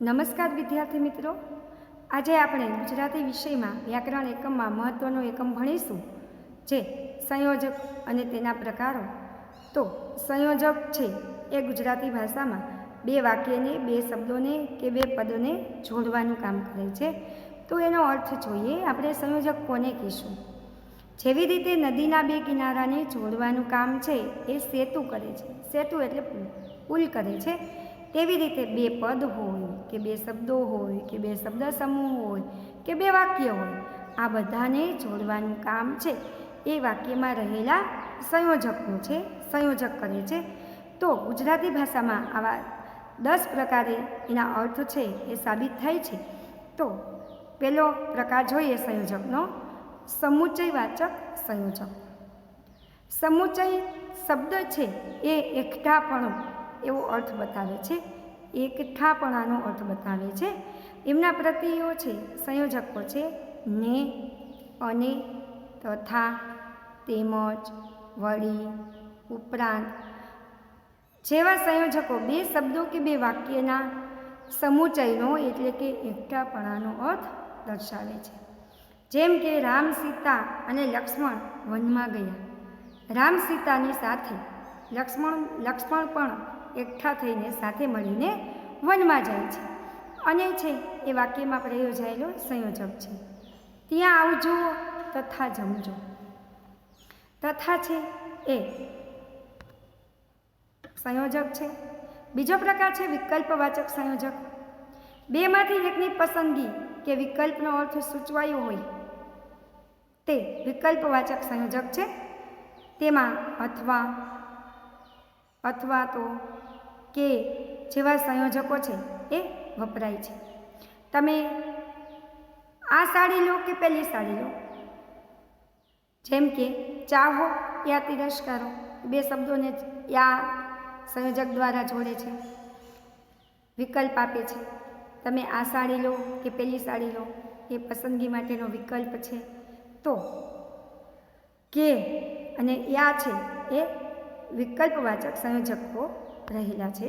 નમસ્કાર વિદ્યાર્થી મિત્રો. આજે આપણે ગુજરાતી વિષયમાં વ્યાકરણ એકમમાં મહત્ત્વનો એકમ ભણીશું, જે સંયોજક અને તેના પ્રકારો. તો સંયોજક છે એ ગુજરાતી ભાષામાં બે વાક્યને, બે શબ્દોને કે બે પદોને જોડવાનું કામ કરે છે. તો એનો અર્થ જોઈએ, આપણે સંયોજક કોને કહીશું? જેવી રીતે નદીના બે કિનારાને જોડવાનું કામ છે એ સેતુ કરે છે. સેતુ એટલે પુલ કરે છે. તેવી રીતે બે પદ હોય, કે બે શબ્દો હોય, કે બે શબ્દ સમૂહ હોય, કે બે વાક્ય હોય, આ બધાને જોડવાનું કામ છે. એ વાક્યમાં રહેલા સંયોજકનું છે, સંયોજક કરે છે. તો ગુજરાતી ભાષામાં આવા દસ પ્રકારે એના અર્થ છે એ સાબિત થાય છે. તો પહેલો પ્રકાર જોઈએ સંયોજકનો સમુચયવાચક સંયોજક. સમુચય શબ્દ છે એ એકઠાપણું એવો અર્થ બતાવે છે. એકઠાપણાનો અર્થ બતાવે છે. એમના પ્રત્યયો છે, સંયોજકો છે, ને, અને, તથા, તેમજ, વળી, ઉપરાંત. જેવા સંયોજકો બે શબ્દો કે બે વાક્યના સમુચયનો એટલે કે એકઠાપણાનો અર્થ દર્શાવે છે. જેમ કે રામ સીતા અને લક્ષ્મણ વનમાં ગયા. રામ સીતાની સાથે લક્ષ્મણ લક્ષ્મણ પણ એકઠા થઈને સાથે મળીને વનમાં જાય છે. અને છે, એ વાક્યમાં પ્રયોજાયેલો સંયોજક છે. ત્યાં આવજો તથા જમજો. તથા છે, એ સંયોજક છે. બીજો પ્રકાર છે, વિકલ્પવાચક સંયોજક. બેમાંથી એકની પસંદગી કે વિકલ્પનો અર્થ સૂચવાયો હોય, તે વિકલ્પવાચક સંયોજક છે. તેમાં અથવા અથવા તો કે જેવા સંયોજકો છે એ વપરાય છે. તમે આ સાડી લો કે પહેલી સાડી લો? જેમ કે ચાહો યા તિરસ્કારો. બે શબ્દોને યા સંયોજક દ્વારા જોડે છે. વિકલ્પ આપે છે. તમે આ સાડી લો કે પેલી સાડી લો? એ પસંદગી માટેનો વિકલ્પ છે. તો કે અને યા છે એ વિકલ્પવાચક સંયોજકો રહેલા છે.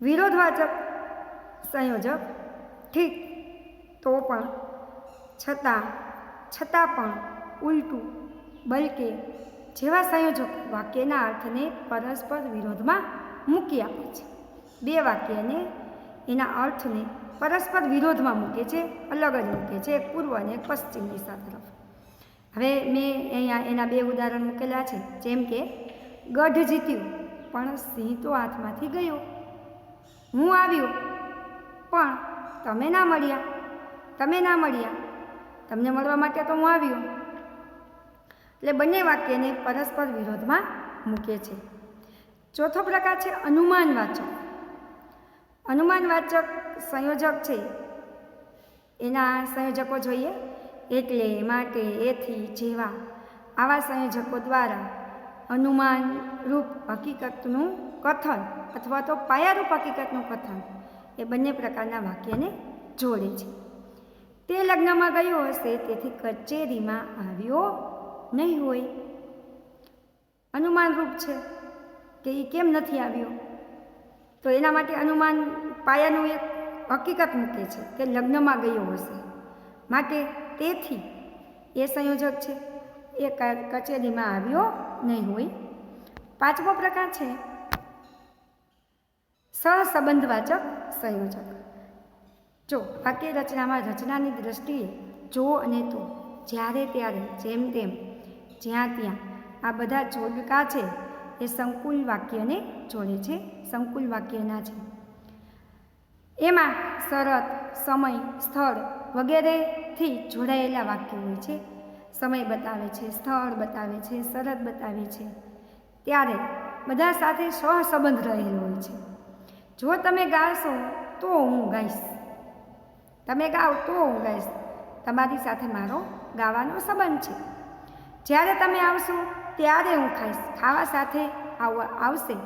વિરોધવાચક સંયોજક ઠીક, તો પણ છતાં છતાં પણ ઉલટું બલકે જેવા સંયોજક વાક્યના અર્થને પરસ્પર વિરોધમાં મૂકી આપે છે. બે વાક્યને એના અર્થને પરસ્પર વિરોધમાં મૂકે છે, અલગ જ મૂકે છે, પૂર્વ અને પશ્ચિમ દિશા તરફ. હવે મેં અહીંયા એના બે ઉદાહરણ મૂકેલા છે, જેમ કે ગઢ જીત્યું પણ સિંહ તો હાથમાંથી ગયો. હું આવ્યો. પણ તમે ના મળ્યા. તમે ના મળ્યા. તમને મળવા માટે તો હું આવ્યો. એટલે બંને વાક્યને પરસ્પર વિરોધમાં મૂકે છે. ચોથો પ્રકાર છે અનુમાનવાચક. અનુમાનવાચક સંયોજક છે. એના સંયોજકો જોઈએ. એટલે માટે એથી જેવા આવા સંયોજકો દ્વારા અનુમાન રૂપ હકીકતનું કથન અથવા તો પાયારૂપ હકીકતનું કથન એ બંને પ્રકારના વાક્યને જોડે છે. તે લગ્નમાં ગયો હશે, તેથી કચેરીમાં આવ્યો નહીં હોય. અનુમાનરૂપ છે કે એ કેમ નથી આવ્યો? તો એના માટે અનુમાન પાયાનું એક હકીકત મૂકે છે કે લગ્નમાં ગયો હશે. માટે તેથી એ સંયોજક છે, એ કચેરીમાં આવ્યો નહીં હોય. પાંચમો પ્રકાર છે સહસંબંધવાચક સંયોજક. જો વાક્ય રચનામાં રચનાની દ્રષ્ટિએ જો અને તો, જ્યારે ત્યારે, જેમ તેમ, જ્યાં ત્યાં, આ બધા જોડકા છે એ સંકુલ વાક્યને જોડે છે, સંકુલ વાક્યના છે. એમાં શરત, સમય, સ્થળ વગેરેથી જોડાયેલા વાક્યો હોય છે. સમય બતાવે છે, સ્થળ બતાવે છે, શરત બતાવે છે. ત્યારે બધા સાથે સહસંબંધ રહેલો હોય છે. જો તમે ગાશો તો હું ગાઈશ. તમે ગાઓ તો હું ગાઈશ. તમારી સાથે મારો ગાવાનો સંબંધ છે. જ્યારે તમે આવશો ત્યારે હું ખાઈશ. ખાવા સાથે આવવા આવશે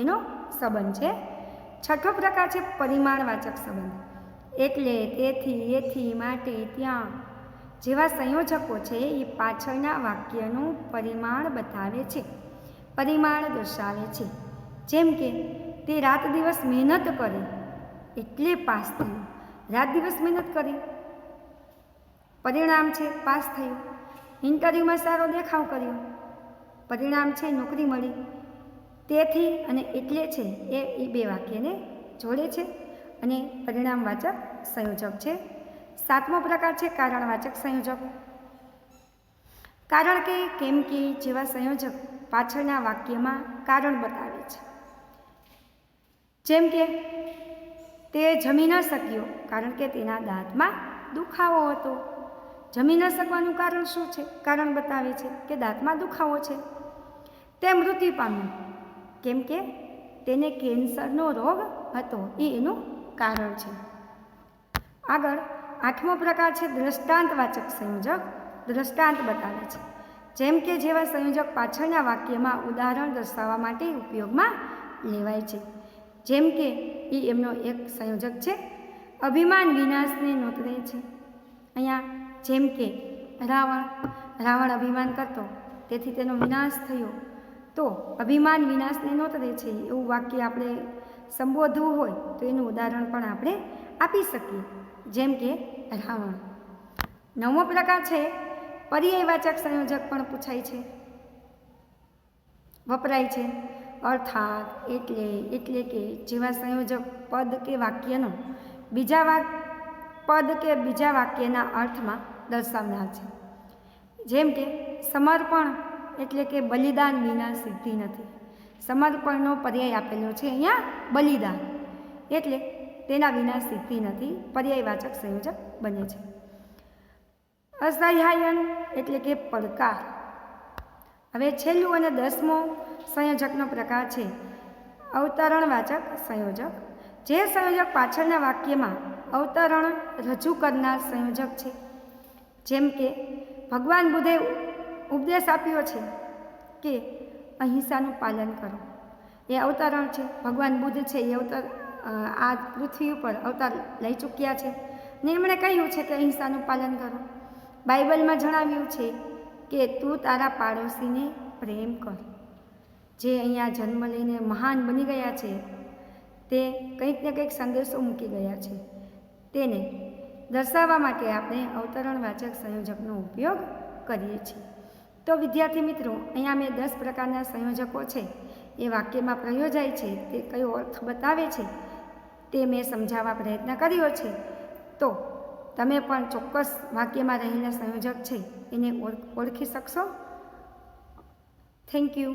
એનો સંબંધ છે. છઠ્ઠો પ્રકાર છે પરિમાણવાચક સંબંધ. એટલે તેથી, એથી, માટે, ત્યાં. જેવા સંયોજકો છે, એ પાછળના વાક્યનું પરિમાણ બતાવે છે. પરિમાણ દર્શાવે છે. જેમ કે, તે રાત દિવસ મહેનત કરે, એટલે પાસ થયું. રાત દિવસ મહેનત કરી. પરિણામ છે, પાસ થયું. ઇન્ટરવ્યૂમાં સારો દેખાવ કર્યો. પરિણામ છે, નોકરી મળી. તેથી અને એટલે છે, એ એ બે વાક્યને જોડે છે. અને પરિણામવાચક સંયોજક છે. સાતમો પ્રકાર છે કારણવાચક સંયોજક. કારણ કે કેમ કે જેવા સંયોજક પાછળના વાક્યમાં કારણ બતાવે છે. જેમ કે, તે જમી ન શક્યો કારણ કે તેના દાંતમાં દુખાવો હતો. જમી ન શકવાનું કારણ શું છે? કારણ બતાવે છે કે દાંતમાં દુખાવો છે. તે મૃત્યુ પામ્યું. કેમ કે તેને કેન્સરનો રોગ હતો. એ એનું કારણ છે. આગળ આઠમો પ્રકાર છે દ્રષ્ટાંતવાચક સંયોજક. દ્રષ્ટાંત બતાવે છે. જેમ કે જેવા સંયોજક પાછળના વાક્યમાં ઉદાહરણ દર્શાવવા માટે ઉપયોગમાં લેવાય છે. જેમ કે એ એમનો એક સંયોજક છે. અભિમાન વિનાશને નોતરે છે. અહીંયા જેમ કે, રાવણ રાવણ અભિમાન કરતો, તેથી તેનો વિનાશ થયો. તો અભિમાન વિનાશને નોતરે છે એવું વાક્ય આપણે સંબોધવું હોય તો એનું ઉદાહરણ પણ આપણે આપી શકીએ. જેમ કે રાવણ. નવમો પ્રકાર છે, પર્યાયવાચક સંયોજક પણ પૂછાય છે. વપરાય છે. અર્થાત એટલે એટલે કે જેવા સંયોજક પદ કે વાક્યનો બીજા વાક, પદ કે બીજા વાક્યના અર્થમાં દર્શાવનાર છે. જેમ કે, સમર્પણ એટલે કે બલિદાન વિના સિદ્ધિ નથી. સમર્પણનો પર્યાય આપેલો છે અહીંયા બલિદાન. એટલે તેના વિના સિદ્ધિ નથી, પર્યાયવાચક સંયોજક બને છે. અસહ્યાયન એટલે કે પડકાર. હવે છેલ્લું અને દસમો સંયોજકનો પ્રકાર છે અવતરણવાચક સંયોજક. જે સંયોજક પાછળના વાક્યમાં અવતરણ રજૂ કરનાર સંયોજક છે. જેમ કે, ભગવાન બુદ્ધે ઉપદેશ આપ્યો છે કે અહિંસાનું પાલન કરો. એ અવતરણ છે, ભગવાન બુદ્ધ છે એ અવતર આ પૃથ્વી ઉપર અવતાર લઈ ચૂક્યા છે. ને એમણે કહ્યું છે કે અહિંસાનું પાલન કરો. બાઇબલમાં જણાવ્યું છે કે તું તારા પાડોશીને પ્રેમ કર. જે અહીંયા જન્મ લઈને મહાન બની ગયા છે, તે કંઈક ને કંઈક સંદેશો મૂકી ગયા છે. તેને દર્શાવવા માટે આપણે અવતરણ વાચક સંયોજકનો ઉપયોગ કરીએ છીએ. તો વિદ્યાર્થી મિત્રો, અહીંયા મેં દસ પ્રકારના સંયોજકો છે. એ વાક્યમાં પ્રયોજાય છે, તે કયો અર્થ બતાવે છે? તે મેં સમજાવવા પ્રયત્ન કર્યો છે. તો તમે પણ ચોક્કસ વાક્યમાં રહેલા સંયોજક છે. એને ઓળખી શકશો? Thank you